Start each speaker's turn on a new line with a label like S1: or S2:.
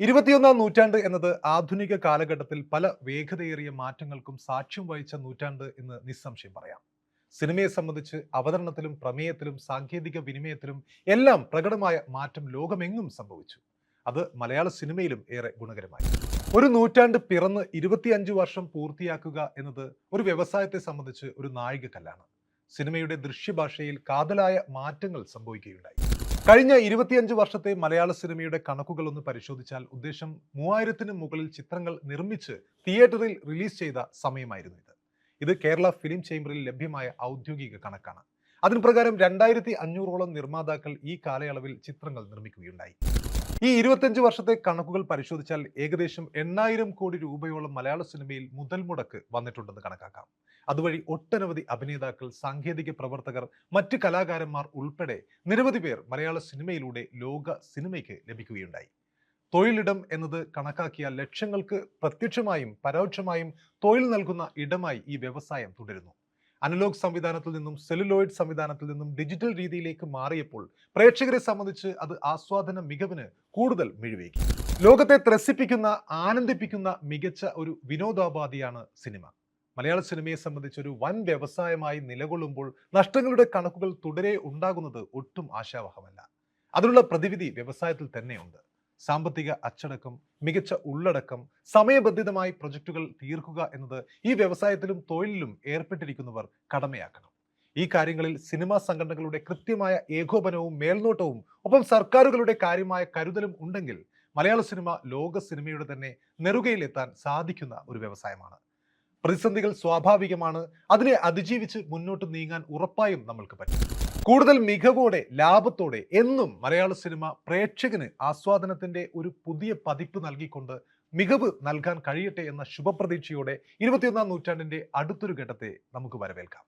S1: ഇരുപത്തിയൊന്നാം നൂറ്റാണ്ട് എന്നത് ആധുനിക കാലഘട്ടത്തിൽ പല വേഗതയേറിയ മാറ്റങ്ങൾക്കും സാക്ഷ്യം വഹിച്ച നൂറ്റാണ്ട് എന്ന് നിസ്സംശയം പറയാം. സിനിമയെ സംബന്ധിച്ച് അവതരണത്തിലും പ്രമേയത്തിലും സാങ്കേതിക വിനിമയത്തിലും എല്ലാം പ്രകടമായ മാറ്റം ലോകമെങ്ങും സംഭവിച്ചു. അത് മലയാള സിനിമയിലും ഏറെ ഗുണകരമായി. ഒരു നൂറ്റാണ്ട് പിറന്ന് ഇരുപത്തിയഞ്ച് വർഷം പൂർത്തിയാക്കുക എന്നത് ഒരു വ്യവസായത്തെ സംബന്ധിച്ച് ഒരു നാഴികക്കല്ലാണ്. സിനിമയുടെ ദൃശ്യഭാഷയിൽ കാതലായ മാറ്റങ്ങൾ സംഭവിക്കുകയുണ്ടായി. കഴിഞ്ഞ ഇരുപത്തിയഞ്ച് വർഷത്തെ മലയാള സിനിമയുടെ കണക്കുകൾ ഒന്ന് പരിശോധിച്ചാൽ ഉദ്ദേശം മൂവായിരത്തിന് മുകളിൽ ചിത്രങ്ങൾ നിർമ്മിച്ച് തിയേറ്ററിൽ റിലീസ് ചെയ്ത സമയമായിരുന്നു ഇത്. ഇത് കേരള ഫിലിം ചേംബറിൽ ലഭ്യമായ ഔദ്യോഗിക കണക്കാണ്. അതിന് പ്രകാരം രണ്ടായിരത്തി അഞ്ഞൂറോളം നിർമ്മാതാക്കൾ ഈ കാലയളവിൽ ചിത്രങ്ങൾ നിർമ്മിക്കുകയുണ്ടായി. ഈ ഇരുപത്തഞ്ച് വർഷത്തെ കണക്കുകൾ പരിശോധിച്ചാൽ ഏകദേശം എണ്ണായിരം കോടി രൂപയോളം മലയാള സിനിമയിൽ മുതൽ മുടക്ക് വന്നിട്ടുണ്ടെന്ന് കണക്കാക്കാം. അതുവഴി ഒട്ടനവധി അഭിനേതാക്കൾ സാങ്കേതിക പ്രവർത്തകർ മറ്റ് കലാകാരന്മാർ ഉൾപ്പെടെ നിരവധി പേർ മലയാള സിനിമയിലൂടെ ലോക സിനിമയ്ക്ക് ലഭിക്കുകയുണ്ടായി. തൊഴിലിടം എന്നത് കണക്കാക്കിയ ലക്ഷങ്ങൾക്ക് പ്രത്യക്ഷമായും പരോക്ഷമായും തൊഴിൽ നൽകുന്ന ഇടമായി ഈ വ്യവസായം തുടരുന്നു. അനലോഗ് സംവിധാനത്തിൽ നിന്നും സെല്ലുലോയിഡ് സംവിധാനത്തിൽ നിന്നും ഡിജിറ്റൽ രീതിയിലേക്ക് മാറിയപ്പോൾ പ്രേക്ഷകരെ സംബന്ധിച്ച് അത് ആസ്വാദന മികവിന് കൂടുതൽ മിഴിവേകി. ലോകത്തെ ത്രസിപ്പിക്കുന്ന ആനന്ദിപ്പിക്കുന്ന മികച്ച ഒരു വിനോദോപാധിയാണ് സിനിമ. മലയാള സിനിമയെ സംബന്ധിച്ച് ഒരു വൻ വ്യവസായമായി നിലകൊള്ളുമ്പോൾ നഷ്ടങ്ങളുടെ കണക്കുകൾ തുടരെ ഉണ്ടാകുന്നത് ഒട്ടും ആശാവഹമല്ല. അതിനുള്ള പ്രതിവിധി വ്യവസായത്തിൽ തന്നെയുണ്ട്. സാമ്പത്തിക അച്ചടക്കം മികച്ച ഉള്ളടക്കം സമയബന്ധിതമായി പ്രൊജക്റ്റുകൾ തീർക്കുക എന്നത് ഈ വ്യവസായത്തിലും തൊഴിലിലും ഏർപ്പെട്ടിരിക്കുന്നവർ കടമയാക്കണം. ഈ കാര്യങ്ങളിൽ സിനിമാ സംഘടനകളുടെ കൃത്യമായ ഏകോപനവും മേൽനോട്ടവും ഒപ്പം സർക്കാരുകളുടെ കാര്യമായ കരുതലും ഉണ്ടെങ്കിൽ മലയാള സിനിമ ലോക സിനിമയുടെ തന്നെ നെറുകയിലെത്താൻ സാധിക്കുന്ന ഒരു വ്യവസായമാണ്. പ്രതിസന്ധികൾ സ്വാഭാവികമാണ് അതിനെ അതിജീവിച്ച് മുന്നോട്ട് നീങ്ങാൻ ഉറപ്പായും നമ്മൾക്ക് പറ്റും. കൂടുതൽ മികവോടെ ലാഭത്തോടെ എന്നും മലയാള സിനിമ പ്രേക്ഷകന് ആസ്വാദനത്തിന്റെ ഒരു പുതിയ പതിപ്പ് നൽകിക്കൊണ്ട് മികവ് നൽകാൻ കഴിയട്ടെ എന്ന ശുഭപ്രതീക്ഷയോടെ ഇരുപത്തിയൊന്നാം നൂറ്റാണ്ടിന്റെ അടുത്തൊരു ഘട്ടത്തെ നമുക്ക് വരവേൽക്കാം.